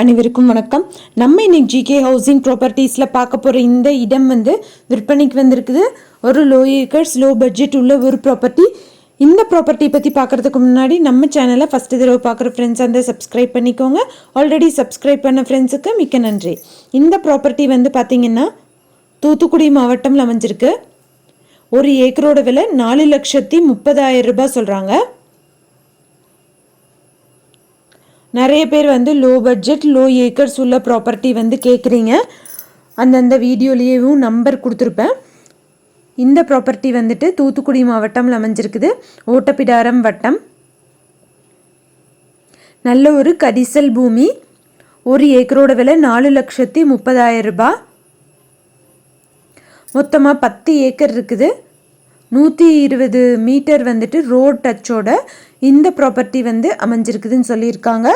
அனைவருக்கும் வணக்கம். நம்ம இன்னைக்கு ஜிகே ஹவுசிங் ப்ராப்பர்ட்டிஸில் பார்க்க போகிற இந்த இடம் வந்து விற்பனைக்கு வந்திருக்குது. ஒரு லோ ஏக்கர்ஸ் லோ பட்ஜெட் உள்ள ஒரு ப்ராப்பர்ட்டி இந்த ப்ராப்பர்ட்டி பற்றி பார்க்குறதுக்கு முன்னாடி நம்ம சேனலை ஃபஸ்ட்டு தடவை பார்க்குற ஃப்ரெண்ட்ஸ் அந்த சப்ஸ்கிரைப் பண்ணிக்கோங்க. ஆல்ரெடி சப்ஸ்கிரைப் பண்ண ஃப்ரெண்ட்ஸுக்கு மிக்க நன்றி. இந்த ப்ராப்பர்ட்டி வந்து பார்த்திங்கன்னா தூத்துக்குடி மாவட்டம்ல அமைஞ்சிருக்கு. ஒரு ஏக்கரோட விலை நாலு லட்சத்தி முப்பதாயிரம் ரூபாய் சொல்கிறாங்க நிறைய பேர் வந்து லோ பட்ஜெட் லோ ஏக்கர்ஸ் உள்ள ப்ராப்பர்ட்டி வந்து கேட்குறீங்க அந்தந்த வீடியோலேயும் நம்பர் கொடுத்துருப்பேன். இந்த ப்ராப்பர்ட்டி வந்துட்டு தூத்துக்குடி மாவட்டம்ல அமைஞ்சிருக்குது. ஓட்டப்பிடாரம் வட்டம். நல்ல ஒரு கரிசல் பூமி. ஒரு ஏக்கரோட விலை நாலு லட்சத்தி முப்பதாயிரம் ரூபாய். மொத்தமாக பத்து ஏக்கர் இருக்குது. நூற்றி இருபது மீட்டர் வந்துட்டு ரோட் டச்சோட இந்த ப்ராப்பர்ட்டி வந்து அமைஞ்சிருக்குதுன்னு சொல்லியிருக்காங்க.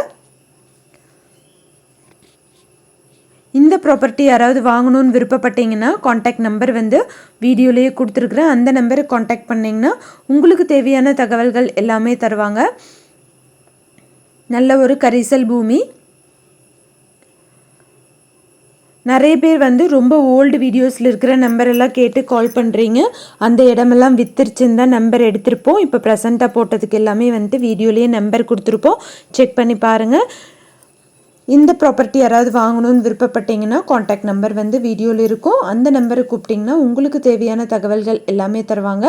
இந்த ப்ராப்பர்ட்டி யாராவது வாங்கணும்னு விருப்பப்பட்டீங்கன்னா காண்டாக்ட் நம்பர் வந்து வீடியோலேயே கொடுத்துருக்குறேன். அந்த நம்பரை காண்டாக்ட் பண்ணிங்கன்னா உங்களுக்கு தேவையான தகவல்கள் எல்லாமே தருவாங்க. நல்ல ஒரு கரிசல் பூமி. நிறைய பேர் வந்து ரொம்ப ஓல்டு வீடியோஸில் இருக்கிற நம்பரெல்லாம் கேட்டு கால் பண்ணுறீங்க அந்த இடமெல்லாம் வித்துருச்சுன்னு தான் நம்பர் எடுத்திருப்போம். இப்போ ப்ரெசண்ட்டாக போட்டதுக்கு எல்லாமே வந்துட்டு வீடியோலேயே நம்பர் கொடுத்துருப்போம். செக் பண்ணி பாருங்கள் இந்த ப்ராப்பர்ட்டி யாராவது வாங்கணும்னு விருப்பப்பட்டீங்கன்னா காண்டாக்ட் நம்பர் வந்து வீடியோவில் இருக்கும். அந்த நம்பரை கூப்பிட்டிங்கன்னா உங்களுக்கு தேவையான தகவல்கள் எல்லாமே தருவாங்க.